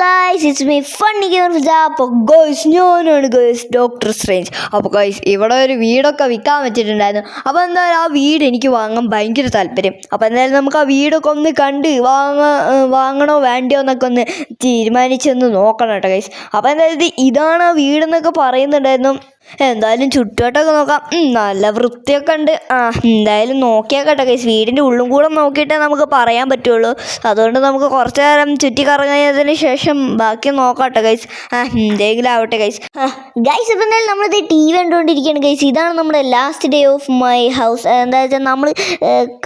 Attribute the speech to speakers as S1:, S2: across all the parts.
S1: Guys it's me funny അപ്പോൾ guys ഞാനാണ് ഗോയ്സ് doctor strange അപ്പോൾ ഗോയ്സ് ഇവിടെ ഒരു വീടൊക്കെ വിൽക്കാൻ വെച്ചിട്ടുണ്ടായിരുന്നു. അപ്പോൾ എന്തായാലും ആ വീട് എനിക്ക് വാങ്ങാൻ ഭയങ്കര താല്പര്യം. അപ്പോൾ എന്തായാലും നമുക്ക് ആ വീടൊക്കെ ഒന്ന് കണ്ട് വാങ്ങ വാങ്ങണോ വേണ്ടയോ എന്നൊക്കെ ഒന്ന് തീരുമാനിച്ചൊന്ന് നോക്കണം കേട്ടോ ഗൈസ് അപ്പോൾ എന്തായാലും ഇത് ഇതാണ് ആ വീടെന്നൊക്കെ പറയുന്നുണ്ടായിരുന്നു. എന്തായാലും ചുറ്റുവട്ടമൊക്കെ നോക്കാം. നല്ല വൃത്തിയൊക്കെ ഉണ്ട്. ആ എന്തായാലും നോക്കിയാൽ കേട്ടോ ഗൈസ് വീടിന്റെ ഉള്ളും കൂടെ നോക്കിയിട്ടേ നമുക്ക് പറയാൻ പറ്റുള്ളൂ. അതുകൊണ്ട് നമുക്ക് കുറച്ച് നേരം ചുറ്റി കറങ്ങിയതിന് ശേഷം ബാക്കി നോക്കാട്ടോ കൈസ് ആ എന്തെങ്കിലും ആവട്ടെ ഗൈസ് ഗൈസ് ഇപ്പം എന്തായാലും നമ്മളിത് ടി വി കണ്ടുകൊണ്ടിരിക്കുകയാണ് ഗൈസ് ഇതാണ് നമ്മുടെ last day of my house എന്താ വെച്ചാൽ നമ്മൾ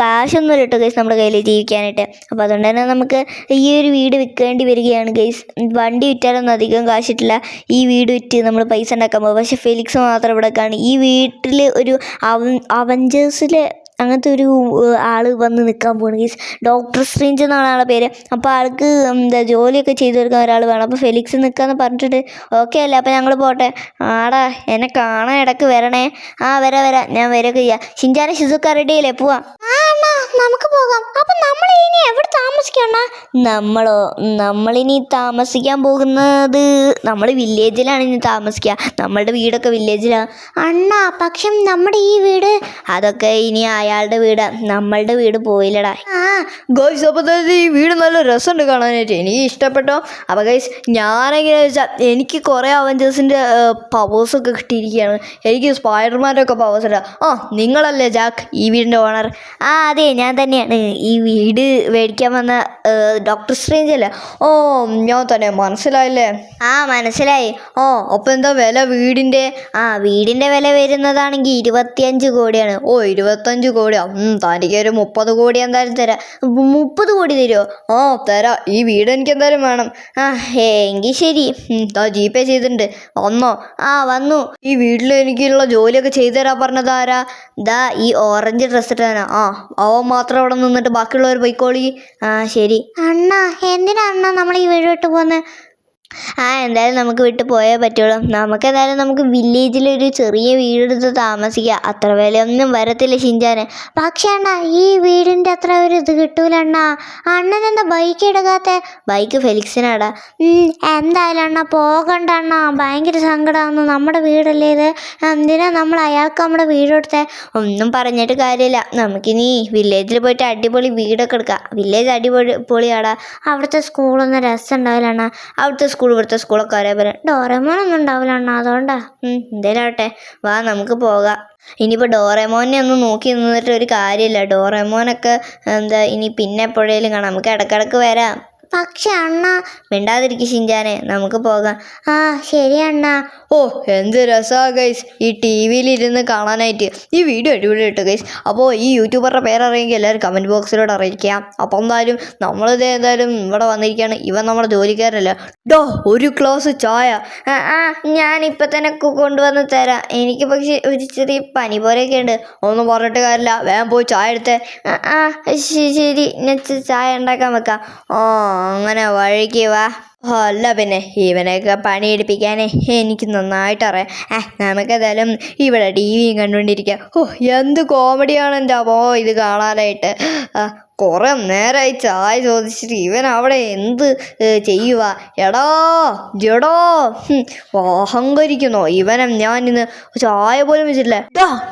S1: കാശൊന്നും ഇട്ടോ ഗൈസ് നമ്മുടെ കയ്യിൽ ജീവിക്കാനായിട്ട്. അപ്പോൾ അതുകൊണ്ട് തന്നെ നമുക്ക് ഈ ഒരു വീട് വിൽക്കേണ്ടി വരികയാണ് ഗൈസ് വണ്ടി വിറ്റാലൊന്നും അധികം കാശിട്ടില്ല. ഈ വീട് വിറ്റ് നമ്മൾ പൈസ ഉണ്ടാക്കാൻ പോകും പക്ഷേ ഫെലിക്സ് മാത്രം ഇവിടെ കാണും. ഈ വീട്ടിൽ ഒരു അവ അവഞ്ചേഴ്സിലെ അങ്ങനത്തെ ഒരു ആൾ വന്ന് നിൽക്കാൻ പോകണം ഗീസ് ഡോക്ടർ സ്ട്രേഞ്ച് എന്നാണ് ആളെ പേര്. അപ്പോൾ ആൾക്ക് എന്താ ജോലിയൊക്കെ ചെയ്തു കൊടുക്കാൻ ഒരാൾ വേണം. അപ്പോൾ ഫെലിക്സ് നിൽക്കാന്ന് പറഞ്ഞിട്ട് ഓക്കെ അല്ലേ അപ്പോൾ ഞങ്ങൾ പോട്ടെ. ആടാ എന്നെ കാണാൻ ഇടയ്ക്ക് വരണേ. ആ വരാ വരാ. ഞാൻ വരൊക്കെ ചെയ്യാം. ഷിൻചാനെ ഷിസുക്ക റെഡി അല്ലേ? പോവാ നമുക്ക് പോകാം. അപ്പൊ നമ്മൾ ഇനി എവിടെ താമസിക്കണ നമ്മളോ? നമ്മളിനി താമസിക്കാൻ പോകുന്നത് നമ്മൾ വില്ലേജിലാണ് ഇനി താമസിക്കുക നമ്മളുടെ വീടൊക്കെ വില്ലേജിലാണ് അണ്ണാ പക്ഷെ നമ്മുടെ ഈ വീട് അതൊക്കെ ഇനി അയാളുടെ വീടാ. നമ്മളുടെ വീട് പോയില്ലടാ. ആ ഗൈസ് അപ്പോൾ ഈ വീട് നല്ല രസമുണ്ട് കാണാനായിട്ട്. എനിക്ക് ഇഷ്ടപ്പെട്ടോ? അപ്പോൾ ഗൈസ് ഞാനെങ്ങനെ വെച്ചാൽ എനിക്ക് അവഞ്ചേഴ്സിന്റെ പവേഴ്സ് ഒക്കെ കിട്ടിയിരിക്കുകയാണ്. എനിക്ക് സ്പൈഡർമാന്റെ ഒക്കെ പവേഴ്സ് ഉണ്ട് ആ നിങ്ങളല്ലേ ജാക്ക് ഈ വീടിന്റെ ഓണർ ആ അതെ ഞാൻ തന്നെയാണ്. ഈ വീട് മേടിക്കാൻ വന്ന ഡോക്ടർ സ്ട്രേഞ്ച് അല്ലേ? ഓ ഞാൻ തന്നെ. മനസ്സിലായില്ലേ? ആ മനസ്സിലായി. ഓ അപ്പം എന്താ വില വീടിന്റെ? ആ വീടിന്റെ വില വരുന്നതാണെങ്കിൽ ഇരുപത്തിയഞ്ച് കോടിയാണ്. ഓ ഇരുപത്തഞ്ച് കോടിയാ. തനിക്ക് ഒരു മുപ്പത് കോടി എന്തായാലും തരാം. മുപ്പത് കോടി തരുമോ ഓ തരാം. ഈ വീട് എനിക്ക് എന്തായാലും വേണം. ആ എങ്കിൽ ശരി. താ ജി പേ ചെയ്തിട്ടുണ്ട്. വന്നോ. ആ വന്നു. ഈ വീട്ടിൽ എനിക്കുള്ള ജോലിയൊക്കെ ചെയ്തു തരാൻ പറഞ്ഞതാരാ ദാ ഈ ഓറഞ്ച് ഡ്രസ്സ് ഇട്ടാനാ ആ അവൻ മാത്രം അവിടെ നിന്നിട്ട് ബാക്കിയുള്ളവർ പോയിക്കോളി. ആ ശരി. അണ്ണ എന്തിനാ അണ്ണ നമ്മൾ ഈ വീട് വിട്ട് പോകുന്നത് ആ എന്തായാലും നമുക്ക് വിട്ടു പോയേ പറ്റുള്ളൂ. നമുക്ക് എന്തായാലും നമുക്ക് വില്ലേജിൽ ഒരു ചെറിയ വീടെടുത്ത് താമസിക്കാം. അത്ര വിലയൊന്നും വരത്തില്ല ഷിഞ്ചാന് പക്ഷേ അണ്ണ ഈ വീടിന്റെ അത്ര ഒരു ഇത് കിട്ടൂല അണ്ണാ. അണ്ണൻ എന്താ ബൈക്ക് എടുക്കാത്ത? ബൈക്ക് ഫെലിക്സിനാടാ. എന്തായാലും അണ്ണ പോകണ്ട അണ്ണ. ഭയങ്കര സങ്കടമാണ് നമ്മുടെ വീടല്ലേ ഇത്? എന്തിനാ നമ്മൾ അയാൾക്ക് നമ്മുടെ വീട് കൊടുത്തേ? ഒന്നും പറഞ്ഞിട്ട് കാര്യമില്ല. നമുക്കിനി വില്ലേജിൽ പോയിട്ട് അടിപൊളി വീടൊക്കെ എടുക്കാം. വില്ലേജ് അടിപൊളി പൊളിയാടാ. അവിടുത്തെ സ്കൂളൊന്നും രസം ഉണ്ടാവില്ല അണ്ണാ. അവിടുത്തെ സ്കൂൾ ഇവിടുത്തെ സ്കൂളൊക്കെ ഒരേ പോലെ ഡോറേമോനൊന്നും ഉണ്ടാവില്ല അണ്ണാ അതുകൊണ്ടാ. എന്തേലാവട്ടെ വാ നമുക്ക് പോകാം. ഇനിയിപ്പോൾ ഡോറേമോനെ ഒന്നും നോക്കി നിന്നിട്ട് ഒരു കാര്യമില്ല. ഡോറേമോനൊക്കെ എന്താ ഇനി പിന്നെ എപ്പോഴേലും കാണാം. നമുക്ക് ഇടക്കിടക്ക് വരാം. പക്ഷെ അണ്ണ മിണ്ടാതിരിക്കും ഷിഞ്ചാനെ നമുക്ക് പോകാം. ആ ശരി അണ്ണ. ഓ എന്ത് രസാ ഗൈസ് ഈ ടി വിയിലിരുന്ന് കാണാനായിട്ട്. ഈ വീഡിയോ അടിപൊളി ഇട്ടു ഗൈസ് അപ്പോൾ ഈ യൂട്യൂബറുടെ പേരറിയെങ്കിൽ എല്ലാവരും കമന്റ് ബോക്സിലൂടെ അറിയിക്കാം. അപ്പോൾ എന്തായാലും നമ്മളിത് എന്തായാലും ഇവിടെ വന്നിരിക്കുകയാണ്. ഇവൻ നമ്മുടെ ജോലിക്കാരല്ല. ഡോ ഒരു ക്ലോസ് ചായ. ആ ഞാനിപ്പോൾ തന്നെ കൊണ്ടുവന്ന് തരാം. എനിക്ക് പക്ഷേ ഒരു ചെറിയ പനി പോലെയൊക്കെ ഉണ്ട്. ഒന്നും പറഞ്ഞിട്ട് കാര്യമില്ല. വേഗം പോയി ചായ എടുത്തേ. ആ ശരി ഞാൻ ചായ ഉണ്ടാക്കാൻ വെക്കാം. ഓ അങ്ങനെ വഴിക്ക് വാ. അല്ല പിന്നെ ഇവനെയൊക്കെ പണിയെടുപ്പിക്കാനേ എനിക്ക് നന്നായിട്ട് അറിയാം ഏ നമുക്കേതായാലും ഇവിടെ ടി വിയും കണ്ടുകൊണ്ടിരിക്കാം. ഓ എന്ത് കോമഡിയാണ് എന്റെ ഇത് കാണാനായിട്ട്. ആ, കുറേ നേരമായി ചായ ചോദിച്ചിട്ട് ഇവൻ അവിടെ എന്ത് ചെയ്യുക എടോ ജടോ അഹങ്കരിക്കുന്നോ ഇവനെ ഞാൻ ഇന്ന് ചായ പോലും വെച്ചിട്ടില്ല.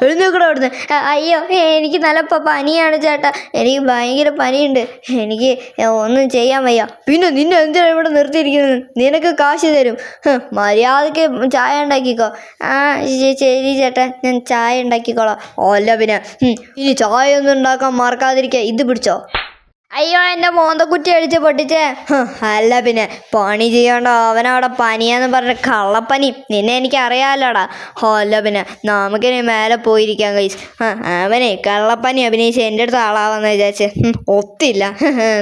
S1: എഴുന്നേക്കട അവിടുന്ന്. അയ്യോ എനിക്ക് നല്ല പനിയാണ് ചേട്ടാ. എനിക്ക് ഭയങ്കര പനിയുണ്ട്. എനിക്ക് ഒന്നും ചെയ്യാൻ വയ്യ. പിന്നെ നിന്നെ എന്തിനാ ഇവിടെ നിർത്തിയിരിക്കുന്നത്? നിനക്ക് കാശ് തരും. മര്യാദയ്ക്ക് ചായ ഉണ്ടാക്കിക്കോ. ആ ശരി ചേട്ടാ. ഞാൻ ചായ ഉണ്ടാക്കിക്കോളാം. ഓല്ല പിന്നെ ഇനി ചായ ഒന്നും ഉണ്ടാക്കാൻ മറക്കാതിരിക്കുക ഇത് പിടിച്ചോ. Listo. അയ്യോ എന്റെ മോന്തക്കുറ്റി അടിച്ച് പൊട്ടിച്ചേ. അല്ല പിന്നെ പണി ചെയ്യണ്ട അവനവിടെ പനിയാന്ന് പറഞ്ഞ കള്ളപ്പനി. നിന്നെ എനിക്ക് അറിയാമല്ലോടാ ഹോ അല്ല പിന്നെ നമുക്കിനി മേലെ പോയിരിക്കാം കൈസ് അവനെ കള്ളപ്പനി അഭിനയിച്ച് എന്റെ അടുത്ത് ആളാവാന്ന് വിചാരിച്ച്. ഒത്തില്ല.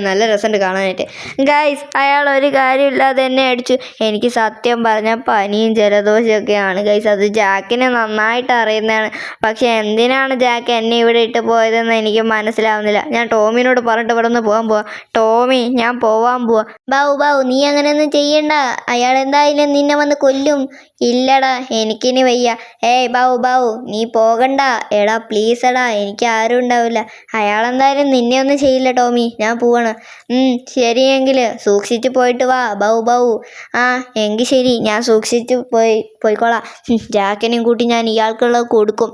S1: നല്ല രസമുണ്ട് കാണാനായിട്ട്. ഗൈസ് അയാൾ ഒരു കാര്യമില്ലാതെ എന്നെ അടിച്ചു. എനിക്ക് സത്യം പറഞ്ഞാൽ പനിയും ജലദോഷമൊക്കെയാണ് ഗൈസ് അത് ജാക്കിനെ നന്നായിട്ട് അറിയുന്നതാണ്. പക്ഷെ എന്തിനാണ് ജാക്ക് എന്നെ ഇവിടെ ഇട്ട് പോയതെന്ന് എനിക്ക് മനസ്സിലാവുന്നില്ല. ഞാൻ ടോമിനോട് പറഞ്ഞിട്ട് ഇവിടെ പെട്ടെന്ന് പോവാ. ടോമി ഞാൻ പോവാൻ പോവാ. ബാവു ബൗ നീ അങ്ങനെയൊന്നും ചെയ്യണ്ട. അയാൾ എന്തായാലും നിന്നെ വന്ന് കൊല്ലും. ഇല്ലടാ എനിക്കിനി വയ്യ. ഏയ് ബൗ ബൗ നീ പോകണ്ട. എടാ പ്ലീസ് എടാ എനിക്ക് ആരും ഉണ്ടാവില്ല. അയാളെന്തായാലും നിന്നെ ഒന്നും ചെയ്യില്ല ടോമി. ഞാൻ പോവാണ്. ശരിയെങ്കിൽ സൂക്ഷിച്ച് പോയിട്ട് വാ. ബൗ ബൗ ആ എങ്കിൽ ശരി ഞാൻ സൂക്ഷിച്ച് പോയി പോയിക്കോളാം. ജാക്കനെയും കൂട്ടി ഞാൻ ഇയാൾക്കുള്ളത് കൊടുക്കും.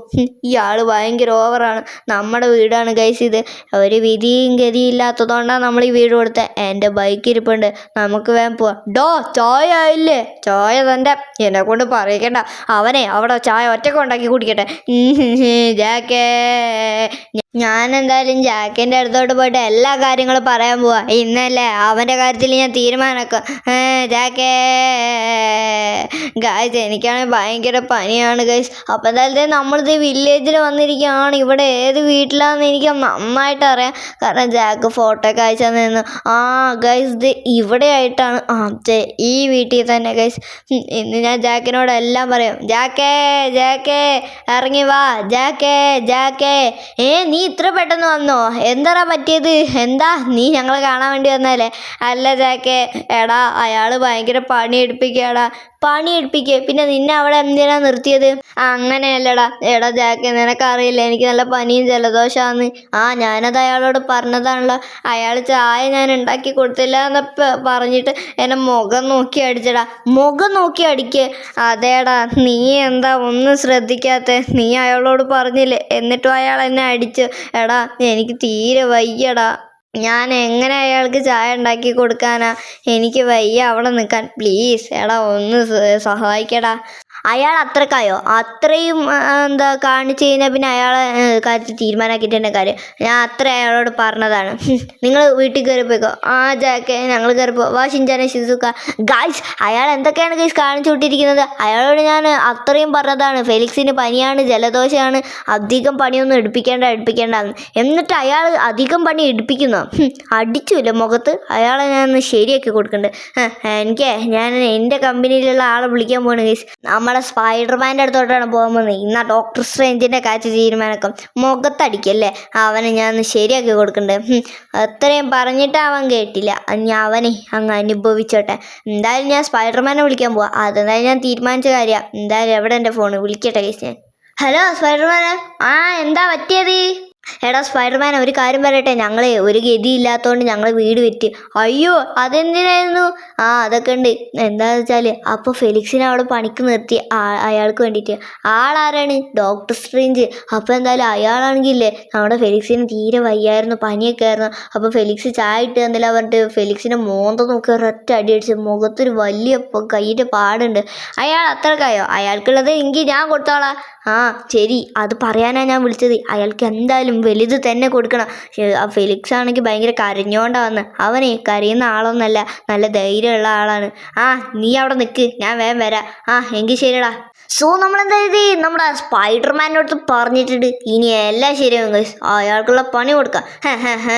S1: ഇയാൾ ഭയങ്കര ഓവറാണ്. നമ്മുടെ വീടാണ് ഗൈസ് ഇത്. ഒരു വിധിയും ഗതിയില്ലാത്തതുകൊണ്ടാണ് നമ്മൾ ഈ വീട് കൊടുത്തത് എന്റെ ബൈക്ക് ഇരിപ്പുണ്ട്. നമുക്ക് വേഗം പോവാം. ഡോ ചായ ആയില്ലേ ചായ തന്റെ എന്നെ കൊണ്ട് പറയിക്കണ്ട. അവനെ അവിടെ ചായ ഒറ്റയ്ക്ക് ഉണ്ടാക്കി കുടിക്കട്ടെ. ജാക്കേ. ഞാൻ എന്തായാലും ജാക്കിന്റെ അടുത്തോട്ട് പോയിട്ട് എല്ലാ കാര്യങ്ങളും പറയാൻ പോവാ. ഇന്നല്ലേ അവന്റെ കാര്യത്തിൽ ഞാൻ തീരുമാനമാക്കും. ജാക്കേ. ഗായ്സ് എനിക്കാണെങ്കിൽ ഭയങ്കര പനിയാണ് ഗൈസ് അപ്പം എന്തായാലും നമ്മളിത് വില്ലേജിൽ വന്നിരിക്കുകയാണ്. ഇവിടെ ഏത് വീട്ടിലാണെന്ന് എനിക്ക് നന്നായിട്ട് അറിയാം. കാരണം ജാക്ക് ഫോട്ടോ ഒക്കെ തന്നിരുന്നു. ആ ഗൈസ് ഇത് ഇവിടെ ആയിട്ടാണ്. ആ ഈ വീട്ടിൽ തന്നെ ഗൈസ് ഇന്ന് ഞാൻ ജാക്കിനോട് എല്ലാം പറയും. ജാക്കേ ജാക്കേ ഇറങ്ങി വാ. ജാക്കേ ജാക്കേ. ഏ നീ ഇത്ര പെട്ടെന്ന് വന്നോ? എന്താടാ പറ്റിയത്? എന്താ? നീ ഞങ്ങളെ കാണാൻ വേണ്ടി വന്നല്ലേ അല്ല ചാക്കെ എടാ അയാൾ ഭയങ്കര പണി എടുപ്പിക്കുകടാ പണി എടുപ്പിക്കുക പിന്നെ നിന്നെ അവിടെ എന്തിനാ നിർത്തിയത്? അങ്ങനെയല്ലടാ. എടാ ജാക്ക് നിനക്കറിയില്ല എനിക്ക് നല്ല പനിയും ജലദോഷമാണ് ആ ഞാനത് അയാളോട് പറഞ്ഞതാണല്ലോ. അയാൾ ചായ ഞാൻ ഉണ്ടാക്കി കൊടുത്തില്ല എന്ന് പറഞ്ഞിട്ട് എന്നെ മുഖം നോക്കി അടിച്ചടാ. മുഖം നോക്കി അടിക്ക്. അതേടാ നീ എന്താ ഒന്നും ശ്രദ്ധിക്കാത്ത? നീ അയാളോട് പറഞ്ഞില്ലേ? എന്നിട്ടും അയാൾ എന്നെ അടിച്ചു. എടാ എനിക്ക് തീരെ വയ്യടാ. ഞാൻ എങ്ങനെ അയാൾക്ക് ചായ ഉണ്ടാക്കി കൊടുക്കാനാ? എനിക്ക് വയ്യ അവിടെ നിൽക്കാൻ പ്ലീസ് എടാ ഒന്ന് സഹായിക്കടാ. അയാൾ അത്രക്കായോ? അത്രയും എന്താ കാണിച്ച് കഴിഞ്ഞാൽ പിന്നെ അയാളെ കാര്യത്തിൽ തീരുമാനമാക്കിയിട്ടുണ്ട് കാര്യം. ഞാൻ അത്ര അയാളോട് പറഞ്ഞതാണ്. നിങ്ങൾ വീട്ടിൽ കയറി പോയിക്കോ. ആ ജാക്കെ ഞങ്ങൾ കയറി പോ. വാ ഷിൻചാനെ ഷിസുക്ക. ഗായ്സ് അയാൾ എന്തൊക്കെയാണ് ഗൈസ് കാണിച്ചു വിട്ടിരിക്കുന്നത്? അയാളോട് ഞാൻ അത്രയും പറഞ്ഞതാണ്. ഫെലിക്സിന് പനിയാണ് ജലദോഷമാണ്. അധികം പണിയൊന്നും എടുപ്പിക്കേണ്ട എടുപ്പിക്കേണ്ടെന്ന്. എന്നിട്ട് അയാൾ അധികം പണി എടുപ്പിക്കുന്നു? അടിച്ചുമില്ല മുഖത്ത്. അയാളെ ഞാൻ ശരിയാക്കി കൊടുക്കുന്നുണ്ട് എനിക്ക് ഞാൻ എന്റെ കമ്പനിയിലുള്ള ആളെ വിളിക്കാൻ പോകണം ഗൈസ് നമ്മളെ സ്പൈഡർമാന്റെ അടുത്തോട്ടാണ് പോകുന്നത്. ഇന്നാ ഡോക്ടർ സ്ട്രേഞ്ചിന്റെ കാറ്റ് തീരുമാനക്കം മുഖത്തടിക്കല്ലേ? അവനെ ഞാൻ ശരിയാക്കി കൊടുക്കണ്ടേ? അത്രയും പറഞ്ഞിട്ട് അവൻ കേട്ടില്ല. ഞാൻ അവനെ അങ്ങ് അനുഭവിച്ചോട്ടെ. എന്തായാലും ഞാൻ സ്പൈഡർമാനെ വിളിക്കാൻ പോവാം. അതെന്തായാലും ഞാൻ തീരുമാനിച്ച കാര്യമാണ് എന്തായാലും എവിടെ എന്റെ ഫോണ് വിളിക്കട്ടെ കേസ് ഞാൻ. ഹലോ സ്പൈഡർമാനെ? ആ എന്താ പറ്റിയത്? എടാ സ്പൈഡർമാൻ ഒരു കാര്യം പറയട്ടെ. ഞങ്ങളെ ഒരു ഗതി ഇല്ലാത്തതുകൊണ്ട് ഞങ്ങൾ വീട് വിറ്റ്. അയ്യോ അതെന്തിനായിരുന്നു? ആ അതൊക്കെ ഉണ്ട്. എന്താണെന്ന് വെച്ചാൽ അപ്പോൾ ഫെലിക്സിനെ അവിടെ പണിക്ക് നിർത്തി അയാൾക്ക് വേണ്ടിയിട്ട്. ആളാരാണ്? ഡോക്ടർ സ്ട്രേഞ്ച് അപ്പോൾ എന്തായാലും അയാളാണെങ്കിലേ നമ്മുടെ ഫെലിക്സിന് തീരെ വയ്യായിരുന്നു പനിയൊക്കെ ആയിരുന്നു. അപ്പോൾ ഫെലിക്സ് ചായ ഇട്ട് തന്നില്ല പറഞ്ഞിട്ട് ഫെലിക്സിനെ മോന്ത നോക്കി ഒരൊറ്റ അടി അടിച്ച് മുഖത്തൊരു വലിയ കയ്യിന്റെ പാടുണ്ട്. അയാൾ അത്രക്കായോ? അയാൾക്കുള്ളത് എങ്കിൽ ഞാൻ കൊടുത്തോളാം. ആ ശരി. അത് പറയാനാണ് ഞാൻ വിളിച്ചത്. അയാൾക്ക് എന്തായാലും വലുത് തന്നെ കൊടുക്കണം. ആ ഫെലിക്സ് ആണെങ്കിൽ ഭയങ്കര കരഞ്ഞോണ്ടാ വന്ന്. അവനെ കരയുന്ന ആളൊന്നല്ല നല്ല ധൈര്യമുള്ള ആളാണ്. ആ നീ അവിടെ നിൽക്ക് ഞാൻ വേഗം വരാം. ആ എങ്കിൽ ശരിടാ സോ നമ്മൾ എന്താ ഇത്? നമ്മുടെ സ്പൈഡർമാന്റെ അടുത്ത് പറഞ്ഞിട്ടുണ്ട്. ഇനി എല്ലാം ശരിയാവും അയാൾക്കുള്ള പണി കൊടുക്കാം. ഹ, ഹ, ഹ.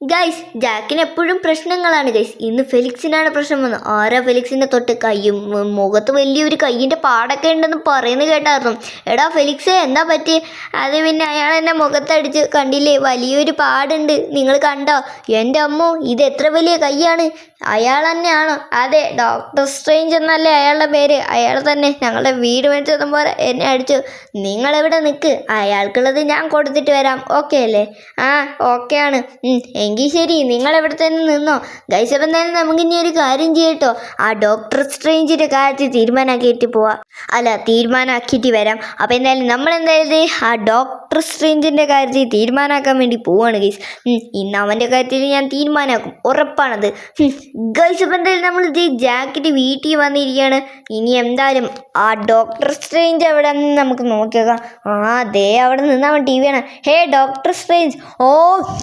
S1: ഗൈസ് ജാക്കിന് എപ്പോഴും പ്രശ്നങ്ങളാണ് ഗൈസ് ഇന്ന് ഫെലിക്സിനാണ് പ്രശ്നം വന്നത്. ആരാ ഫെലിക്സിന്റെ തൊട്ട് കയ്യും മുഖത്ത് വലിയൊരു കൈയിന്റെ പാടൊക്കെ ഉണ്ടെന്ന് പറയുന്നത് കേട്ടായിരുന്നു. എടാ ഫെലിക്സ് എന്താ പറ്റി? അത് പിന്നെ അയാൾ എന്നെ മുഖത്തടിച്ച് കണ്ടില്ലേ വലിയൊരു പാടുണ്ട്. നിങ്ങൾ കണ്ടോ? എന്റെ അമ്മോ ഇത് എത്ര വലിയ കൈയാണ്? അയാൾ തന്നെയാണോ. അതെ ഡോക്ടർ സ്ട്രേഞ്ച് എന്നല്ലേ അയാളുടെ പേര്? അയാൾ തന്നെ ഞങ്ങളുടെ വീട് മേടിച്ചത് പോലെ എന്നെ അടിച്ചു. നിങ്ങളെവിടെ നിൽക്ക് അയാൾക്കുള്ളത് ഞാൻ കൊടുത്തിട്ട് വരാം. ഓക്കെ അല്ലേ? ആ ഓക്കെ ആണ്. എങ്കിൽ ശരി നിങ്ങൾ എവിടെ തന്നെ നിന്നോ. ഗൈസ് അപ്പം തന്നെ നമുക്ക് ഇനി ഒരു കാര്യം ചെയ്യട്ടോ. ആ ഡോക്ടർ സ്ട്രേഞ്ചിന്റെ കാര്യത്തിൽ തീരുമാനമാക്കിയിട്ട് പോവാം. അല്ല തീരുമാനമാക്കിയിട്ട് വരാം. അപ്പം എന്തായാലും നമ്മൾ എന്തായാലും ആ ഡോക്ടർ സ്ട്രേഞ്ചിന്റെ കാര്യത്തിൽ തീരുമാനമാക്കാൻ വേണ്ടി പോവാണ് ഗൈസ്. ഇന്ന് അവന്റെ കാര്യത്തിൽ ഞാൻ തീരുമാനമാക്കും ഉറപ്പാണത്. ഗൈസ് അപ്പം എന്തായാലും നമ്മൾ ഇത് ജാക്കറ്റ് വീട്ടിൽ വന്നിരിക്കുകയാണ്. ഇനി എന്തായാലും ആ ഡോക്ടർ സ്ട്രേഞ്ച് എവിടെ നിന്ന് നമുക്ക് നോക്കിയേക്കാം. ആ ദേ അവിടെ നിന്ന് അവൻ ടി വി ആണ് ഹേ ഡോക്ടർ സ്ട്രേഞ്ച് ഓ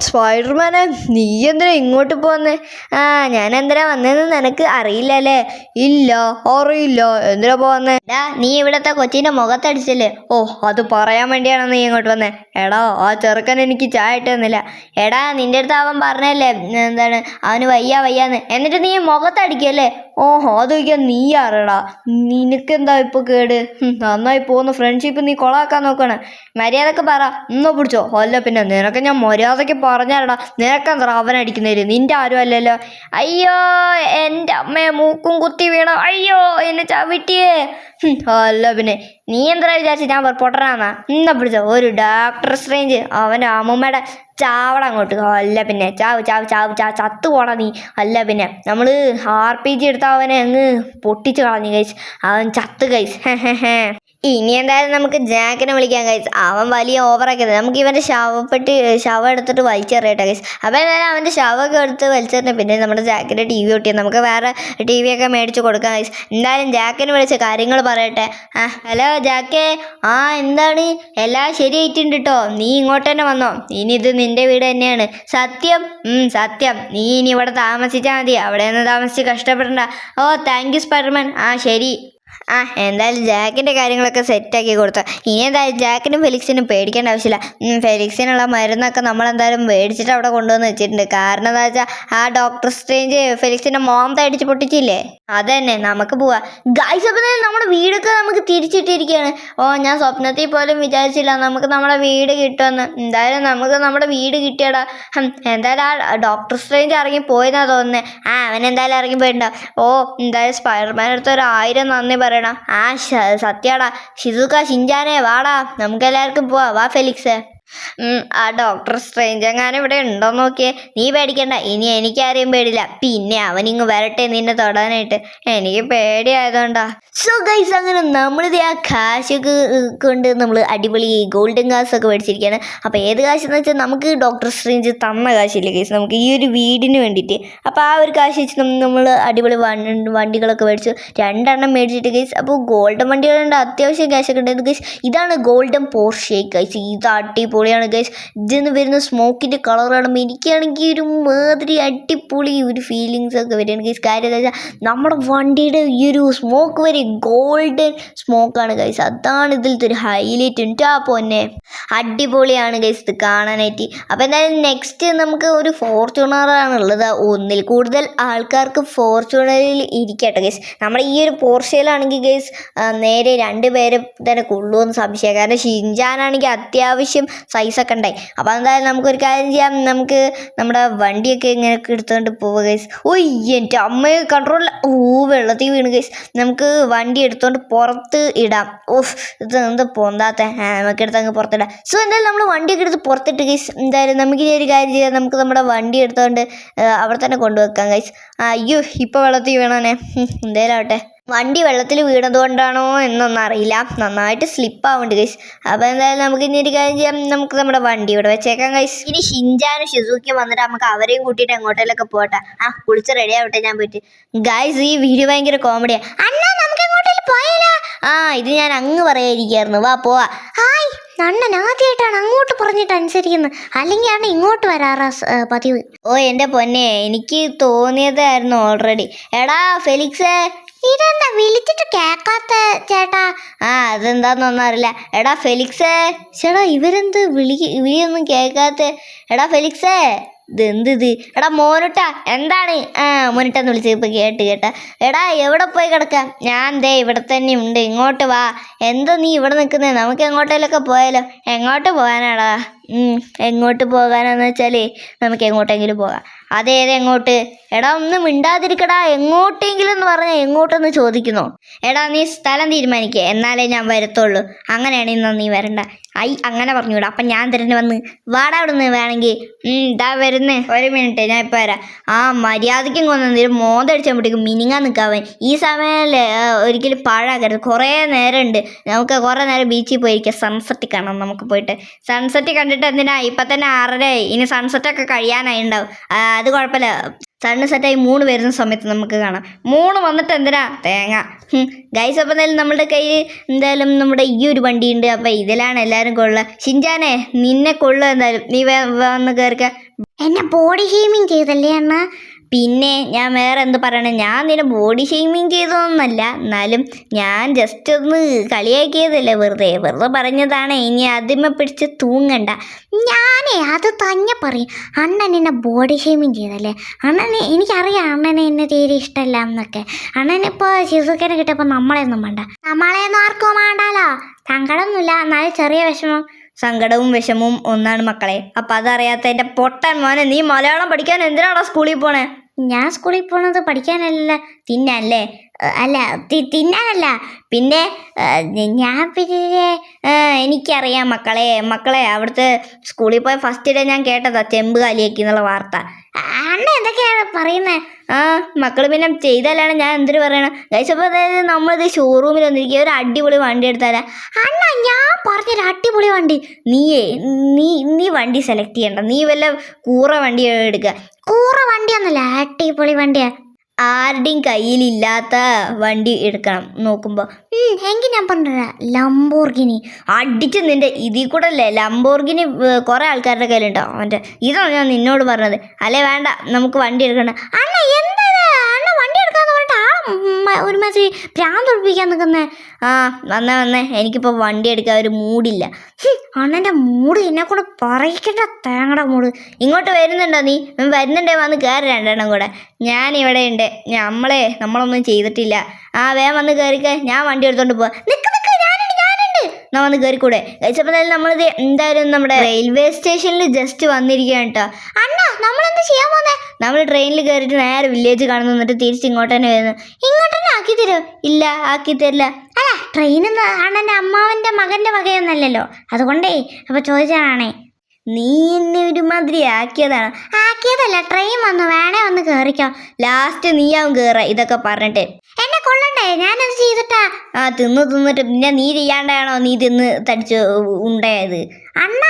S1: സ്പൈഡർമാനെ. നീ എന്തിനാ ഇങ്ങോട്ട് പോന്നേ? ആ ഞാൻ എന്തിനാ വന്നതെന്ന് നിനക്ക് അറിയില്ലല്ലേ? ഇല്ല അറിയില്ല. എന്തിനാ പോന്നേ? എടാ നീ ഇവിടത്തെ കൊച്ചിന്റെ മുഖത്തടിച്ചല്ലേ? ഓ അത് പറയാൻ വേണ്ടിയാണോ നീ ഇങ്ങോട്ട് വന്നേ? എടാ ആ ചെറുക്കൻ എനിക്ക് ചായ ഇട്ട് തന്നില്ല. എടാ നിന്റെ അടുത്ത് അവൻ പറഞ്ഞല്ലേ എന്താണ് അവന് വയ്യ വയ്യാന്ന്. എന്നിട്ട് നീ മുഖത്തടിക്കല്ലേ? ഓഹോ അത് ചോദിക്കാൻ നീ ആരടാ നിനക്കെന്താ ഇപ്പൊ കേട്? നന്നായി പോകുന്ന. ഫ്രണ്ട്ഷിപ്പ് നീ കൊളാക്കാൻ നോക്കണേ. മര്യാദയ്ക്ക് പറ. ഇന്നോ പിടിച്ചോ? അല്ല പിന്നെ നിനക്ക് ഞാൻ മര്യാദയ്ക്ക് പറഞ്ഞാലടാ. നിനക്കെന്താ അവനടിക്കുന്നതിൽ നിന്റെ ആരും അല്ലല്ലോ. അയ്യോ എന്റെ അമ്മയെ മൂക്കും കുത്തി വീണ. അയ്യോ എന്നെ ചവിട്ടിയേ. അല്ല പിന്നെ നീ എന്താ വിചാരിച്ചു? ഞാൻ പൊട്ടനാന്നാ. ഇന്ന പിടിച്ചോ. ഒരു ഡോക്ടർ സ്ട്രേഞ്ച് അവന്റെ അമ്മൂമ്മയുടെ ചാവട അങ്ങോട്ട്. അല്ല പിന്നെ ചാവ് ചാവ് ചാവ് ചാ ചത്തു പോടാ നീ. അല്ല പിന്നെ നമ്മൾ ആർ പി ജി എടുത്ത അവനെ അങ്ങ് പൊട്ടിച്ച് കളഞ്ഞു കഴിച്ച് അവൻ ചത്ത് കഴിച്ച് ഇനി എന്തായാലും നമുക്ക് ജാക്കിനെ വിളിക്കാൻ കഴിച്ചു അവൻ വലിയ ഓവറൊക്കെ നമുക്ക് ഇവന്റെ ശവപ്പെട്ടി ശവം എടുത്തിട്ട് വലിച്ചെറിയട്ടെ കൈസ് അപ്പോൾ എന്തായാലും അവന്റെ ശവമൊക്കെ എടുത്ത് വലിച്ചെറിഞ്ഞ പിന്നെ നമ്മുടെ ജാക്കിന്റെ ടി വി ഒട്ടിയത് നമുക്ക് വേറെ ടി വി ഒക്കെ മേടിച്ച് കൊടുക്കാം കൈസ് എന്തായാലും ജാക്കിനെ വിളിച്ച് കാര്യങ്ങൾ പറയട്ടെ. ആ ഹലോ ജാക്കേ. ആ എന്താണ്? എല്ലാം ശരിയായിട്ടുണ്ട് കേട്ടോ നീ ഇങ്ങോട്ട് തന്നെ വന്നോ. ഇനി ഇത് നിന്റെ വീട് തന്നെയാണ്. സത്യം? സത്യം. നീ ഇനി ഇവിടെ താമസിച്ചാൽ മതി. അവിടെ നിന്ന് താമസിച്ച് കഷ്ടപ്പെടണ്ട. ഓ താങ്ക് യു സ്പൈഡർമാൻ. ആ ശരി. ആ എന്തായാലും ജാക്കിന്റെ കാര്യങ്ങളൊക്കെ സെറ്റാക്കി കൊടുത്തു. ഇനി എന്തായാലും ജാക്കിനും ഫെലിക്സിനും പേടിക്കേണ്ട ആവശ്യമില്ല. ഫെലിക്സിനുള്ള മരുന്നൊക്കെ നമ്മളെന്തായാലും മേടിച്ചിട്ട് അവിടെ കൊണ്ടുവന്ന് വെച്ചിട്ടുണ്ട്. കാരണം എന്താ വെച്ചാൽ ആ ഡോക്ടർ സ്ട്രേഞ്ച് ഫെലിക്സിന്റെ മോന്ത അടിച്ച് പൊട്ടിച്ചില്ലേ? അതന്നെ നമുക്ക് പോവാം. ഗൈസ് അപ്പം തന്നെ നമ്മുടെ വീടൊക്കെ നമുക്ക് തിരിച്ചിട്ടിരിക്കുകയാണ് ഓ ഞാൻ സ്വപ്നത്തിൽ പോലും വിചാരിച്ചില്ല നമുക്ക് നമ്മുടെ വീട് കിട്ടുമെന്ന്. എന്തായാലും നമുക്ക് നമ്മുടെ വീട് കിട്ടിയടാ. എന്തായാലും ആ ഡോക്ടർ സ്ട്രേഞ്ച് ഇറങ്ങി പോയെന്നാ തോന്നുന്നത് ആ അവൻ എന്തായാലും ഇറങ്ങി പോയിട്ടുണ്ടാവും. ഓ എന്തായാലും സ്പൈഡർമാൻ അടുത്ത് ഒരു ആയിരം നന്ദി പറയണം. ആ സത്യാടാ. ഷിസുക്ക ഷിഞ്ചാനെ വാടാ. നമുക്കെല്ലാവർക്കും പോവാ. വാ ഫെലിക്സ്. ആ ഡോക്ടർ സ്ട്രേഞ്ച് എങ്ങാനും ഇവിടെ ഉണ്ടോ നോക്കിയേ. നീ പേടിക്കണ്ട ഇനി എനിക്കാരെയും പേടില്ല പിന്നെ അവൻ ഇങ്ങ് വരട്ടെ നിന്നെ തൊടാനായിട്ട്. എനിക്ക് പേടിയായതുകൊണ്ടാ. സോ ഗൈസ് അങ്ങനെ നമ്മളിത് ആ കാശൊക്കെ കൊണ്ട് നമ്മൾ അടിപൊളി ഗോൾഡൻ കാശൊക്കെ മേടിച്ചിരിക്കുകയാണ് അപ്പോൾ ഏത് കാശെന്ന് വെച്ചാൽ നമുക്ക് ഡോക്ടർ സ്ട്രേഞ്ച് തന്ന കാശില്ല ഗൈസ് നമുക്ക് ഈ ഒരു വീടിന് വേണ്ടിയിട്ട്. അപ്പോൾ ആ ഒരു കാശ് വെച്ച് നമ്മൾ അടിപൊളി വണ്ടി വണ്ടികളൊക്കെ മേടിച്ചു. രണ്ടെണ്ണം മേടിച്ചിട്ട് ഗൈസ് അപ്പോൾ ഗോൾഡൻ വണ്ടികളുണ്ട്. അത്യാവശ്യം കാശൊക്കെ ഉണ്ടായിരുന്നു ഗൈസ് ഇതാണ് ഗോൾഡൻ പോർഷേക്ക് ഗൈസ് ഇത് അടിപൊളിയാണ് ഗൈസ് ഇതിന്ന് വരുന്ന സ്മോക്കിന്റെ കളർ എനിക്കാണെങ്കിൽ ഒരു മാതിരി അടിപൊളി ഒരു ഫീലിങ്സ് ഒക്കെ വരികയാണ് ഗൈസ് കാര്യം എന്താ വെച്ചാൽ നമ്മുടെ വണ്ടിയുടെ ഈ ഒരു സ്മോക്ക് വരെ ഗോൾഡൻ സ്മോക്കാണ് ഗൈസ് അതാണ് ഇതിലത്തെ ഒരു ഹൈലൈറ്റ് ഉണ്ട് ആ പൊന്നെ. അടിപൊളിയാണ് ഗൈസ് ഇത് കാണാനായിട്ട്. അപ്പോൾ എന്തായാലും നെക്സ്റ്റ് നമുക്ക് ഒരു ഫോർച്യൂണറാണ് ഉള്ളത് ഒന്നിൽ കൂടുതൽ ആൾക്കാർക്ക് ഫോർച്യൂണറിൽ ഇരിക്കട്ടെ ഗൈസ് നമ്മുടെ ഈ ഒരു പോർഷയിലാണെങ്കിൽ ഗൈസ് നേരെ രണ്ട് പേരെ തന്നെ കൊള്ളുമെന്ന് സംശയം. കാരണം ഷിൻജാനാണെങ്കിൽ അത്യാവശ്യം സൈസൊക്കെ ഉണ്ടായി. അപ്പോൾ എന്തായാലും നമുക്കൊരു കാര്യം ചെയ്യാം. നമുക്ക് നമ്മുടെ വണ്ടിയൊക്കെ ഇങ്ങനെയൊക്കെ എടുത്തുകൊണ്ട് പോവുക ഗൈസ് ഓ എന്റെ അമ്മയെ കൺട്രോൾ ഓ വെള്ളത്തിൽ വീണ് ഗൈസ് നമുക്ക് വണ്ടി എടുത്തുകൊണ്ട് പുറത്ത് ഇടാം. ഓഫ് ഇത് എന്ത് പൊന്താത്ത നമുക്ക് എടുത്ത് അങ്ങ് പുറത്തിടാം. സോ എന്തായാലും നമ്മൾ വണ്ടിയൊക്കെ എടുത്ത് പുറത്തിട്ട് ഗൈസ് എന്തായാലും നമുക്ക് ഇനി ഒരു കാര്യം ചെയ്യാം. നമുക്ക് നമ്മുടെ വണ്ടി എടുത്തുകൊണ്ട് അവിടെ തന്നെ കൊണ്ടുവെക്കാം ഗൈസ് അയ്യോ ഇപ്പോൾ വെള്ളത്തിൽ വീണാനേ. എന്തായാലും ആവട്ടെ. വണ്ടി വെള്ളത്തിൽ വീണതുകൊണ്ടാണോ എന്നൊന്നും അറിയില്ല. നന്നായിട്ട് സ്ലിപ്പ് ആവുന്നുണ്ട് ഗൈസ് അപ്പോൾ എന്തായാലും നമുക്ക് ഇനി ഒരു കാര്യം ചെയ്യാം. നമുക്ക് നമ്മുടെ വണ്ടി ഇവിടെ വെച്ചേക്കാം ഗൈസ് ഇനി ഷിൻജാനും ഷിസുക്കും വന്നിട്ട് നമുക്ക് അവരെയും കൂട്ടിയിട്ട് എങ്ങോട്ടേലൊക്കെ പോട്ടെ. ആ കുളിച്ച് റെഡി ആവട്ടെ ഞാൻ പോയിട്ട്. ഗൈസ് ഈ വീഡിയോ ഭയങ്കര കോമഡിയാണ് അണ്ണാ നമുക്ക് എങ്ങോട്ടേലും പോയാലോ? ആ ഇത് ഞാൻ അങ്ങ് പറയാതിരിക്കായിരുന്നു വാ പോവാ. ഹായ് അണ്ണൻ ആദ്യമായിട്ടാണ് അങ്ങോട്ട് പറഞ്ഞിട്ട് അനുസരിക്കുന്നത്. അല്ലെങ്കിൽ അണ്ണൻ ഇങ്ങോട്ട് വരാറാ പതിവ്. ഓ എന്റെ പൊന്നെ എനിക്ക് തോന്നിയതായിരുന്നു ഓൾറെഡി എടാ ഫെലിക്സേ ഇതെന്താ വിളിച്ചിട്ട് കേക്കാത്ത ചേട്ടാ? ആ അതെന്താന്നൊന്നും അറിയില്ല. എടാ ഫെലിക്സേ. ചേട്ടാ ഇവരെന്ത് വിളി വിളിയൊന്നും കേൾക്കാത്ത എടാ ഫെലിക്സേ. ഇതെന്ത് ഇത്? എടാ മോനുട്ട എന്താണ്? ആ മോനുട്ടെന്ന് വിളിച്ച് ഇപ്പം കേട്ട് കേട്ട. എടാ എവിടെ പോയി കിടക്കാം? ഞാൻ ദേ ഇവിടെ തന്നെ ഉണ്ട്. ഇങ്ങോട്ട് വാ. എന്താ നീ ഇവിടെ നിൽക്കുന്നത് നമുക്ക് എങ്ങോട്ടേലൊക്കെ പോയാലോ? എങ്ങോട്ട് പോകാനാടാ? എങ്ങോട്ട് പോകാനാന്ന് വെച്ചാൽ നമുക്ക് എങ്ങോട്ടെങ്കിലും പോകാം. അതേത് എങ്ങോട്ട് എടാ ഒന്ന് മിണ്ടാതിരിക്കടാ. എങ്ങോട്ടെങ്കിലും എന്ന് പറഞ്ഞാൽ എങ്ങോട്ടെന്ന് ചോദിക്കുന്നു. എടാ നീ സ്ഥലം തീരുമാനിക്കുക എന്നാലേ ഞാൻ വരത്തുള്ളൂ. അങ്ങനെയാണെങ്കിൽ നീ വരണ്ട. ഐ അങ്ങനെ പറഞ്ഞുകൂടാ അപ്പം ഞാൻ തന്നെ വന്ന് വാടാ അവിടുന്ന് വേണമെങ്കിൽ. ഉം, ഇതാ വരുന്നേ. ഒരു മിനിറ്റ് ഞാൻ ഇപ്പം വരാം. ആ മര്യാദയ്ക്കും കൊന്നൊരു മോതടിച്ചപ്പോഴത്തേക്കും മിനിങ്ങാൻ നിൽക്കാവൻ ഈ ആ, ഒരിക്കലും പാഴാക്കരുത്. കുറേ നേരമുണ്ട്. നമുക്ക് കുറേ നേരം ബീച്ചിൽ പോയിരിക്കാം. സൺസെറ്റ് കാണാം നമുക്ക് പോയിട്ട്. സൺസെറ്റ് കണ്ടിട്ട് എന്തിനാ? ഇപ്പം തന്നെ ആറരയായി. ഇനി സൺസെറ്റൊക്കെ കഴിയാനായി ഉണ്ടാവും. അത് കുഴപ്പമില്ല. സണ്ണ് സെറ്റായി മൂന്ന് വരുന്ന സമയത്ത് നമുക്ക് കാണാം. മൂന്ന് വന്നിട്ട് എന്തിനാ? തേങ്ങ. ഗൈസ് അപ്പം എന്തായാലും നമ്മുടെ കയ്യിൽ എന്തായാലും നമ്മുടെ ഈ ഒരു വണ്ടിയുണ്ട്. അപ്പം ഇതിലാണ് എല്ലാവരും കൊള്ളുക. ഷിൻജാനെ നിന്നെ കൊള്ളുക എന്തായാലും. നീ വന്ന് കയറിക്ക
S2: എന്നെ ബോഡി ഹീമിങ് ചെയ്തല്ലേ അണ്ണ? പിന്നെ ഞാൻ വേറെ എന്ത് പറയണം? ഞാൻ നിന്നെ ബോഡി ഷെയ്മിങ് ചെയ്തതൊന്നുമല്ല എന്നാലും ഞാൻ ജസ്റ്റ് ഒന്ന് കളിയാക്കിയതല്ലേ വെറുതെ. വെറുതെ പറഞ്ഞതാണ്. ഇനി അതിമ പിടിച്ച് തൂങ്ങണ്ട. ഞാനേ അത് തന്നെ പറയും. അണ്ണൻ എന്നെ ബോഡി ഷെയ്മിങ് ചെയ്തല്ലേ അണ്ണനെ എനിക്കറിയാം അണ്ണനെ എന്നെ തീരെ ഇഷ്ടമല്ല എന്നൊക്കെ. അണ്ണനിപ്പോൾ ശിശുക്കനെ കിട്ടിയപ്പോൾ നമ്മളെയൊന്നും വേണ്ട. നമ്മളെയൊന്നും ആർക്കും വേണ്ടാലോ? സങ്കടമൊന്നുമില്ല. എന്നാലും ചെറിയ വിഷമം.
S1: സങ്കടവും വിഷമവും ഒന്നാണ് മക്കളെ. അപ്പൊ അതറിയാത്ത എന്റെ പൊട്ടൻ മോനെ നീ മലയാളം പഠിക്കാൻ എന്തിനാടാ സ്കൂളിൽ പോണേ?
S2: ഞാൻ സ്കൂളിൽ പോണത് പഠിക്കാനല്ല തിന്നല്ലേ? അല്ല തിന്നാനല്ല. പിന്നെ ഞാൻ പിന്നെ
S1: എനിക്കറിയാം മക്കളെ മക്കളെ അവിടുത്തെ സ്കൂളിൽ പോയ ഫസ്റ്റ് ഡേ ഞാൻ കേട്ടതാ ചെമ്പ് കാലിയാക്കി എന്നുള്ള വാർത്ത.
S2: അണ്ണ എന്തൊക്കെയാണ് പറയുന്നത്
S1: ആ മക്കൾ പിന്നെ ചെയ്താലാണ് ഞാൻ എന്തിനു പറയണം? കഴിച്ചപ്പോൾ അതായത് നമ്മളിത് ഷോറൂമിൽ വന്നിരിക്കുക ഒരു അടിപൊളി വണ്ടി എടുത്താല.
S2: അണ്ണ ഞാൻ പറഞ്ഞൊരു അടിപൊളി വണ്ടി.
S1: നീയേ നീ നീ വണ്ടി സെലക്ട് ചെയ്യണ്ട. നീ വല്ല കൂറ വണ്ടി എടുക്കുക
S2: കൂറ വണ്ടിയൊന്നുമല്ല അടിപൊളി വണ്ടിയാ.
S1: ആരുടെയും കയ്യിലില്ലാത്ത വണ്ടി എടുക്കണം നോക്കുമ്പോൾ
S2: എങ്കിൽ ഞാൻ പറഞ്ഞുതരാം. ലംബോർഗിനി
S1: അടിച്ച് നിന്റെ ഇതിൽ കൂടെ അല്ലേ ലംബോർഗിനി കുറേ ആൾക്കാരുടെ കയ്യിലുണ്ടോ? അവന്റെ ഇതാണ് ഞാൻ നിന്നോട് പറഞ്ഞത്. അല്ലേ വേണ്ട നമുക്ക് വണ്ടി എടുക്കണം
S2: അല്ല എന്താ ഒരുമാതിരി ഭ്രാന്ത് ഒഴിപ്പിക്കാൻ നിൽക്കുന്നത്
S1: ആ വന്നേ വന്നേ. എനിക്കിപ്പോൾ വണ്ടി എടുക്കാൻ ഒരു മൂടില്ല.
S2: അണ്ണന്റെ മൂട് എന്നെ കൂടെ പറയിക്കണ്ട തേങ്ങടെ മൂട്.
S1: ഇങ്ങോട്ട് വരുന്നുണ്ടോ നീ? വരുന്നുണ്ടേ വന്ന് കയറി രണ്ടെണ്ണം കൂടെ. ഞാൻ ഇവിടെ ഉണ്ട് നമ്മളെ നമ്മളൊന്നും ചെയ്തിട്ടില്ല. ആ വേഗം വന്ന് കയറിക്ക ഞാൻ വണ്ടി എടുത്തോണ്ട് പോവാ. നിൽക്കുന്ന ഞാനുണ്ട് എന്നാ വന്ന് കയറിക്കൂടെ കഴിച്ചപ്പോൾ നമ്മളിത് എന്തായാലും നമ്മുടെ റെയിൽവേ സ്റ്റേഷനിൽ ജസ്റ്റ് വന്നിരിക്കുകയാണ് കേട്ടോ
S2: അണ്ണ നമ്മളെന്ത് ചെയ്യാൻ പോകുന്നത്
S1: നമ്മൾ ട്രെയിനിൽ കയറിയിട്ട് നേരെ വില്ലേജ് കാണുന്നു എന്നിട്ട് തിരിച്ച് ഇങ്ങോട്ട് തന്നെ വരുന്നു.
S2: ഇങ്ങോട്ട് തന്നെ ആക്കി തരും
S1: ഇല്ല ആക്കി തരില്ല.
S2: അല്ല ട്രെയിൻ അണ്ണന്റെ അമ്മാവന്റെ മകന്റെ വകയൊന്നല്ലല്ലോ അതുകൊണ്ടേ അപ്പോൾ ചോദിച്ചതാണേ
S1: നീ എന്നെ ഒരുമാതിരി ആക്കിയതാണ്.
S2: ആക്കിയതല്ല ട്രെയിൻ വന്നു. വേണേ വന്ന് കേറിക്കോ.
S1: ലാസ്റ്റ് നീയാവും കയറ ഇതൊക്കെ പറഞ്ഞിട്ട്.
S2: എന്നെ കൊള്ളണ്ടേ? ഞാനത് ചെയ്തിട്ടാ.
S1: ആ തിന്ന് തിന്നിട്ട് പിന്നെ നീ ചെയ്യാണ്ടാണോ നീ തിന്ന് തടിച്ച് ഉണ്ടായത്
S2: അണ്ണ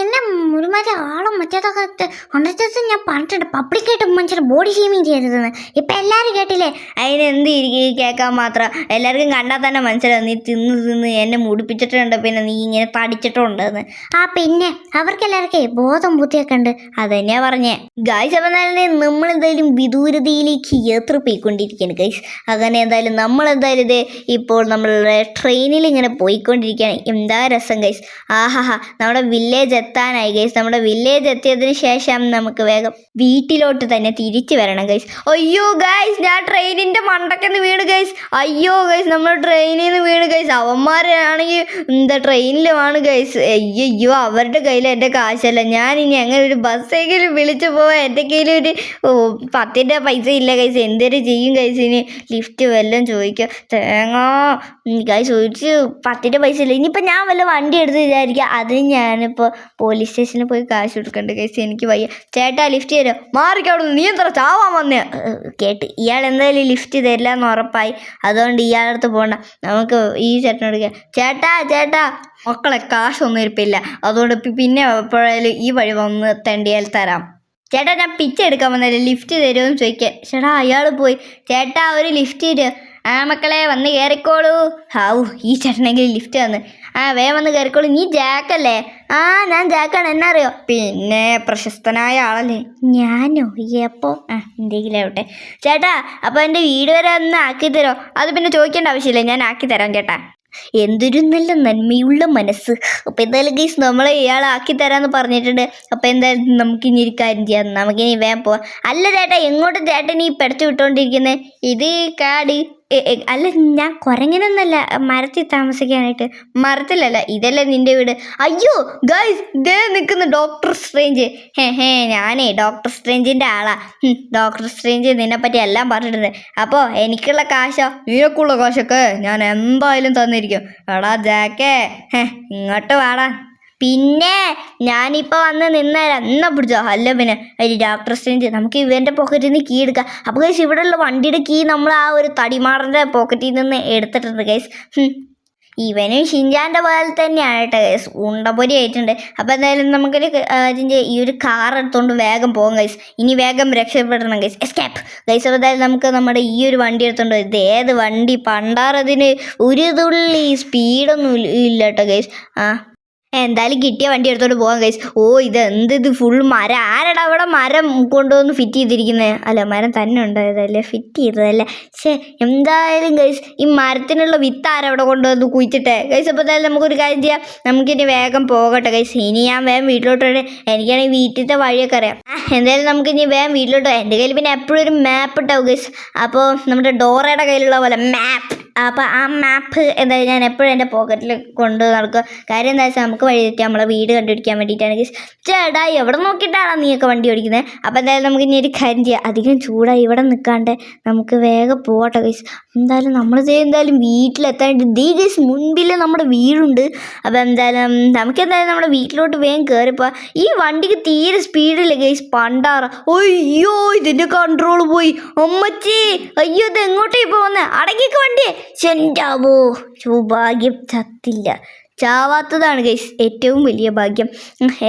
S2: എന്നെ ഒരുമാതിരി ആളും മറ്റേതൊക്കെ കൊണ്ടു ഞാൻ പറഞ്ഞിട്ടുണ്ട്. പബ്ലിക്കായിട്ട് മനുഷ്യർ ബോഡി ഷേമിങ് ചെയ്തതെന്ന് ഇപ്പം എല്ലാവരും കേട്ടില്ലേ?
S1: അതിന് എന്ത് ഇരിക്കും? കേൾക്കാൻ മാത്രം. എല്ലാവർക്കും കണ്ടാൽ തന്നെ മനസ്സിലാവും. നീ തിന്ന് തിന്ന് എന്നെ മുടിപ്പിച്ചിട്ടുണ്ട് പിന്നെ നീ ഇങ്ങനെ തടിച്ചിട്ടുണ്ടെന്ന്.
S2: ആ പിന്നെ അവർക്കെല്ലാവർക്കേ ബോധം ബുദ്ധിയൊക്കെ ഉണ്ട്.
S1: അത് തന്നെയാ പറഞ്ഞേ. ഗായ്സ് അപ്പം തന്നെ നമ്മൾ എന്തായാലും വിദൂരതയിലേക്ക് യാത്ര പോയിക്കൊണ്ടിരിക്കുകയാണ് ഗൈസ് അങ്ങനെ എന്തായാലും നമ്മൾ എന്തായാലും ഇത് ഇപ്പോൾ നമ്മളുടെ ട്രെയിനിൽ ഇങ്ങനെ പോയിക്കൊണ്ടിരിക്കുകയാണ്. എന്താ രസം ഗൈസ് ആഹാഹാ നമ്മുടെ വില്ലേജ് എത്താനായി ഗൈസ് നമ്മുടെ വില്ലേജ് എത്തിയതിന് ശേഷം നമുക്ക് വേഗം വീട്ടിലോട്ട് തന്നെ തിരിച്ചു വരണം ഗൈസ് അയ്യോ ഗൈസ് ഞാൻ ട്രെയിനിന്റെ മണ്ടക്കെന്ന് വീണ് ഗൈസ് അയ്യോ ഗൈസ് നമ്മൾ ട്രെയിനിൽ നിന്ന് വീണ് ഗൈസ് അവന്മാരാണെങ്കിൽ എന്താ ട്രെയിനിലുമാണ് ഗൈസ് അയ്യോ അവരുടെ കയ്യിൽ എന്റെ കാശല്ല. ഞാൻ ഇനി അങ്ങനെ ഒരു ബസ്സെങ്കിലും വിളിച്ചു പോവാൻ എന്റെ കയ്യിൽ ഒരു പത്തിന്റെ പൈസ ഇല്ല ഗൈസ് എന്തൊരു ചെയ്യും ഗൈസ് ഇനി ലിഫ്റ്റ് വല്ലതും ചോദിക്കുക തേങ്ങ ഗൈസ് ഒരു പത്തിന്റെ പൈസ ഇല്ല. ഇനിയിപ്പോൾ ഞാൻ വല്ല വണ്ടി എടുത്ത് വിചാരിക്കുക അതിന് ഞാനിപ്പോൾ പോലീസ് സ്റ്റേഷനിൽ പോയി കാശ് കൊടുക്കണ്ട കേസ് എനിക്ക് വയ്യ. ചേട്ടാ ലിഫ്റ്റ് തരുമോ മാറിക്കവിടെ നീ എത്ര ചാവാൻ വന്നേ? കേട്ട്. ഇയാൾ എന്തായാലും ലിഫ്റ്റ് തരില്ല എന്ന് ഉറപ്പായി. അതുകൊണ്ട് ഇയാളടുത്ത് പോകണ്ട നമുക്ക് ഈ ചേട്ടനോട് ചേട്ടാ ചേട്ടാ. മക്കളെ കാശൊന്നും ഇരിപ്പില്ല അതുകൊണ്ട് പിന്നെ എപ്പോഴായാലും ഈ വഴി വന്ന് തെണ്ടിയാൽ തരാം. ചേട്ടാ ഞാൻ പിച്ച എടുക്കാൻ വന്നല്ലേ ലിഫ്റ്റ് തരുമെന്ന് ചോദിക്കാൻ. ചേട്ടാ അയാൾ പോയി. ചേട്ടാ ഒരു ലിഫ്റ്റ് തരുമോ ആ മക്കളെ വന്ന് കയറിക്കോളൂ ഹാവു ഈ ചേട്ടനെങ്കിൽ ലിഫ്റ്റ് വന്ന് ആ വേഗം വന്ന് കയറിക്കോളൂ നീ ജാക്കല്ലേ? ആ ഞാൻ ജാക്കാണ്. എന്നാ അറിയോ പിന്നെ പ്രശസ്തനായ ആളല്ലേ?
S2: ഞാനോ? എപ്പോ?
S1: ആ എന്തെങ്കിലും ആവട്ടെ. ചേട്ടാ അപ്പോൾ എന്റെ വീട് വരെ ഒന്ന് ആക്കി തരോ? അത് പിന്നെ ചോദിക്കേണ്ട ആവശ്യമില്ല. ഞാൻ ആക്കി തരാം ചേട്ടാ എന്തൊരു നല്ല നന്മയുള്ള മനസ്സ്. അപ്പോൾ എന്തായാലും ഗീസ് നമ്മളെ ഇയാളെ ആക്കി പറഞ്ഞിട്ടുണ്ട്. അപ്പോൾ എന്തായാലും നമുക്ക് ഇനി ഒരു കാര്യം ചെയ്യാം. നമുക്കിനി വേഗം പോവാം. അല്ല ചേട്ടാ എങ്ങോട്ട് ചേട്ടൻ ഈ പെടച്ചു വിട്ടുകൊണ്ടിരിക്കുന്നത് ഇത് കാട്. അല്ല
S2: ഞാൻ കുരങ്ങനൊന്നല്ല മരത്തിൽ താമസിക്കാനായിട്ട്.
S1: മരത്തിലല്ല ഇതല്ലേ നിന്റെ വീട്. അയ്യോ ഗൈസ് ഇതേ നിൽക്കുന്ന ഡോക്ടർ സ്ട്രേഞ്ച് ഹേ ഹേ ഞാനേ ഡോക്ടർ സ്ട്രേഞ്ചിന്റെ ആളാ. ഡോക്ടർ സ്ട്രേഞ്ച് നിന്നെപ്പറ്റി എല്ലാം പറഞ്ഞിട്ടുണ്ട്. അപ്പോൾ എനിക്കുള്ള കാശോ? നിനക്കുള്ള കാശൊക്കെ ഞാൻ എന്തായാലും തന്നിരിക്കും. എടാ ജാക്കേ. ഹേ ഇങ്ങോട്ട് വാടാ. പിന്നെ ഞാനിപ്പോൾ വന്ന് നിന്നേരാ. എന്നാ പിടിച്ചോ? അല്ല പിന്നെ അരി ഡോക്ടർ സ്ട്രേഞ്ച് നമുക്ക് ഇവന്റെ പോക്കറ്റിൽ നിന്ന് കീ എടുക്കാം. അപ്പോൾ ഗൈസ് ഇവിടെയുള്ള വണ്ടിയുടെ കീ നമ്മൾ ആ ഒരു തടിമാറിന്റെ പോക്കറ്റിൽ നിന്ന് എടുത്തിട്ടുണ്ട് ഗൈസ് ഇവനും ഷിൻജാന്റെ പോലെ തന്നെയാണ് കേട്ടോ ഗൈസ് ഉണ്ടപൊരി ആയിട്ടുണ്ട്. അപ്പോൾ എന്തായാലും നമുക്കൊരു അതിന്റെ ഈ ഒരു കാർ എടുത്തുകൊണ്ട് വേഗം പോകും ഗൈസ് ഇനി വേഗം രക്ഷപ്പെടണം ഗൈസ് എസ്കേപ്പ് ഗൈസ് അപ്പോൾ എന്തായാലും നമുക്ക് നമ്മുടെ ഈ ഒരു വണ്ടി എടുത്തുകൊണ്ട് ഇത് ഏത് വണ്ടി? പണ്ടാറതിന് ഒരു തുള്ളി സ്പീഡൊന്നും ഇല്ല കേട്ടോ ഗൈസ് ആ. എന്തായാലും കിട്ടിയ വണ്ടി എടുത്തോണ്ട് പോകാം കൈസ് ഓ ഇത് എന്ത് ഇത് ഫുൾ മരം. ആരടാ അവിടെ മരം കൊണ്ടുവന്ന് ഫിറ്റ് ചെയ്തിരിക്കുന്നത് അല്ല മരം തന്നെ ഉണ്ടായതല്ലേ? ഫിറ്റ് ചെയ്തതല്ലേ? പക്ഷേ എന്തായാലും കൈസ് ഈ മരത്തിനുള്ള വിത്ത് ആരവിടെ കൊണ്ടുവന്ന് കുഴിച്ചിട്ടെ? കൈസ് അപ്പോൾ എന്തായാലും നമുക്കൊരു കാര്യം ചെയ്യാം. നമുക്കിനി വേഗം പോകട്ടെ കൈസ് ഇനി ഞാൻ വേഗം വീട്ടിലോട്ട് എനിക്കാണെങ്കിൽ വീട്ടിലത്തെ വഴിയൊക്കെ അറിയാം. എന്തായാലും എന്തായാലും നമുക്കിനി വേഗം വീട്ടിലോട്ട്. എന്റെ കയ്യിൽ പിന്നെ എപ്പോഴും ഒരു മാപ്പ് ഉണ്ടാവും കൈസ് അപ്പോൾ നമ്മുടെ ഡോറയുടെ കയ്യിലുള്ള പോലെ മാപ്പ് അപ്പോൾ ആ മാപ്പ് എന്തായാലും ഞാൻ എപ്പോഴും എന്റെ പോക്കറ്റിൽ കൊണ്ട് നടക്കുക കാര്യം എന്താ വെച്ചാൽ നമുക്ക് വഴി തെറ്റി നമ്മളെ വീട് കണ്ടുപിടിക്കാൻ വേണ്ടിയിട്ടാണെങ്കിൽ ചേട്ടാ എവിടെ നോക്കിയിട്ടാണ് നീയൊക്കെ വണ്ടി ഓടിക്കുന്നത് അപ്പോൾ എന്തായാലും നമുക്ക് ഇനി ഒരു കാര്യം ചെയ്യാം. അധികം ചൂടായി ഇവിടെ നിൽക്കാണ്ട് നമുക്ക് വേഗം പോകട്ടെ ഗൈസ് എന്തായാലും നമ്മൾ എന്തായാലും വീട്ടിലെത്താനായിട്ട് ദീ ഗൈസ് മുൻപിൽ നമ്മുടെ വീടുണ്ട്. അപ്പോൾ എന്തായാലും നമുക്ക് എന്തായാലും നമ്മുടെ വീട്ടിലോട്ട് വേഗം കയറിപ്പോ ഈ വണ്ടിക്ക് തീരെ സ്പീഡില്ല ഗൈസ് പണ്ടാറ അയ്യോ ഇതിന്റെ കൺട്രോൾ പോയി. അമ്മച്ചി അയ്യോ ഇത് എങ്ങോട്ടേ പോകുന്നത് അടങ്ങിക്ക് വണ്ടിയെ. ചെന്റാവോ ഭാഗ്യം ചത്തില്ല. ചാവാത്തതാണ് ഗൈസ് ഏറ്റവും വലിയ ഭാഗ്യം.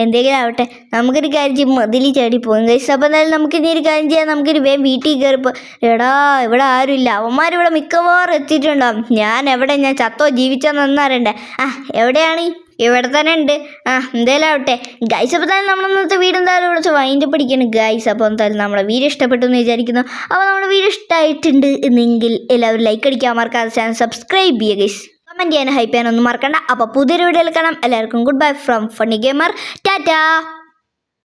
S1: എന്തെങ്കിലും ആവട്ടെ. നമുക്കൊരു കാര്യം ചെയ്യും. മതിലി ചാടി പോകും ഗൈസ് അപ്പോൾ എന്തായാലും നമുക്ക് ഇനി ഒരു കാര്യം ചെയ്യാം. നമുക്കൊരു വേഗം വീട്ടിൽ കയറിപ്പോ എടാ ഇവിടെ ആരുമില്ല. അവന്മാർ ഇവിടെ മിക്കവാറും എത്തിയിട്ടുണ്ടാവും. ഞാൻ എവിടെ? ഞാൻ ചത്തോ ജീവിച്ചോന്നൊന്നും അറിയണ്ടേ. ആ എവിടെയാണ്? ഇവിടെ തന്നെ ഉണ്ട്. ആ എന്തായാലും ആവട്ടെ. ഗൈസ് അപ്പോൾ തന്നെ നമ്മൾ ഇന്നത്തെ വീട് എന്തായാലും വിളിച്ച് വൈൻഡ് പിടിക്കണം ഗൈസ് അപ്പോൾ എന്തായാലും നമ്മളെ വീഡിയോ ഇഷ്ടപ്പെട്ടു എന്ന് വിചാരിക്കുന്നു. അപ്പോൾ നമ്മുടെ വീഡിയോ ഇഷ്ടമായിട്ടുണ്ട് എന്നെങ്കിൽ എല്ലാവരും ലൈക്ക് അടിക്കാൻ മറക്കാതെ ചാനൽ സബ്സ്ക്രൈബ് ചെയ്യുക ഗൈസ് കമന്റ് ചെയ്യാൻ ഹൈപ്പ് ചെയ്യാനൊന്നും മറക്കണ്ട. അപ്പോൾ പുതിയൊരു വീഡിയോയിൽ കാണാം. എല്ലാവർക്കും good bye from funny gamer Tata